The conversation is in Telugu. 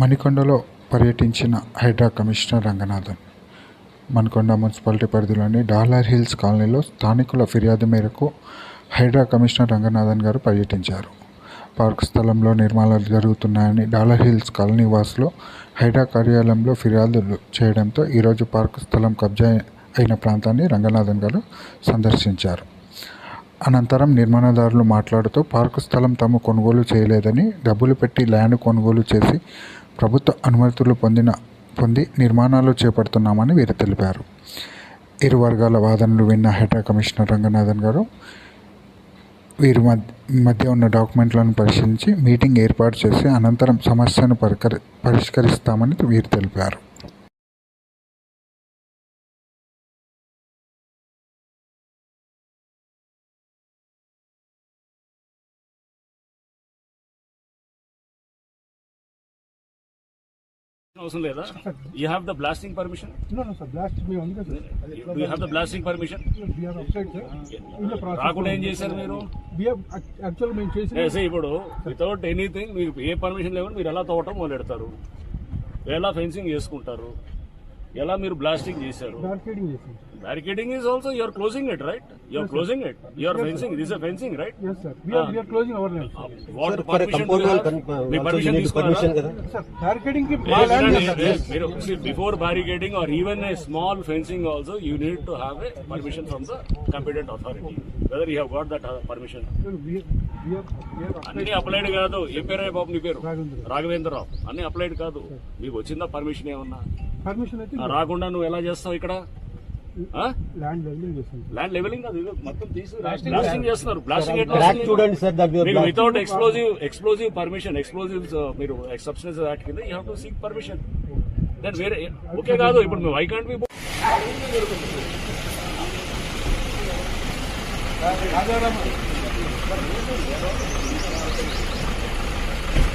మణికొండలో పర్యటించిన హైడ్రా కమిషనర్ రంగనాథన్. మణికొండ మున్సిపాలిటీ పరిధిలోని డాలర్ హిల్స్ కాలనీలో స్థానికుల ఫిర్యాదు మేరకు హైడ్రా కమిషనర్ రంగనాథన్ గారు పర్యటించారు. పార్క్ స్థలంలో నిర్మాణాలు జరుగుతున్నాయని డాలర్ హిల్స్ కాలనీ వాసులు హైడ్రా కార్యాలయంలో ఫిర్యాదులు చేయడంతో ఈరోజు పార్క్ స్థలం కబ్జా అయిన ప్రాంతాన్ని రంగనాథన్ గారు సందర్శించారు. అనంతరం నిర్మాణదారులు మాట్లాడుతూ పార్కు స్థలం తాము కొనుగోలు చేయలేదని డబ్బులు పెట్టి ల్యాండ్ కొనుగోలు చేసి ప్రభుత్వ అనుమతులు పొందిన పొంది నిర్మాణాలు చేపడుతున్నామని వీరు తెలిపారు. ఇరు వర్గాల వాదనలు విన్న హెడ్రా కమిషనర్ రంగనాథన్ గారు వీరి మధ్య ఉన్న డాక్యుమెంట్లను పరిశీలించి మీటింగ్ ఏర్పాటు చేసి అనంతరం సమస్యను పరికరి పరిష్కరిస్తామని వీరు తెలిపారు. అవసరం లేదా? You have the blasting permission. You have the blasting permission. రాకుండా ఏం చేశారు మీరు? ఇప్పుడు వితౌట్ ఎనీథింగ్ మీకు ఏ పర్మిషన్ లేకుండా మీరు ఎలా తవ్వటం మొదలెడతారు? ఎలా ఫెన్సింగ్ చేసుకుంటారు? ఎలా మీరు బ్లాస్టింగ్ చేశారు. Barricading is also you're closing it right you're closing it you're fencing this fencing right Yes, sir. We are, we are closing our land. sir. What me permission కదా కి మా మీరు before barricading or even a small fencing also you need to have a permission from the competent authority whether you have got that uh, permission No, We are, we are, we are అన్ని అప్లైడ్ కాదు ఏ పేరే బాబు నీ పేరు రాఘవేంద్ర. రాఘవేంద్రరావు అన్ని అప్లైడ్ కాదు మీకు వచ్చిందా పర్మిషన్ ఏమన్నా రాకుండా నువ్వు ఎలా చేస్తావు ఇక్కడ? ల్యాండ్ లెవెలింగ్ చేస్తున్నారు. బ్లాస్టింగ్ చూడండి సార్ పర్మిషన్ ఎక్స్ప్లోజివ్స్ మీరు సబ్స్టెన్స్ uh, కింద you to seek permission then వేరే ఓకే కాదు ఇప్పుడు వై కాంట్ బి రాజారామ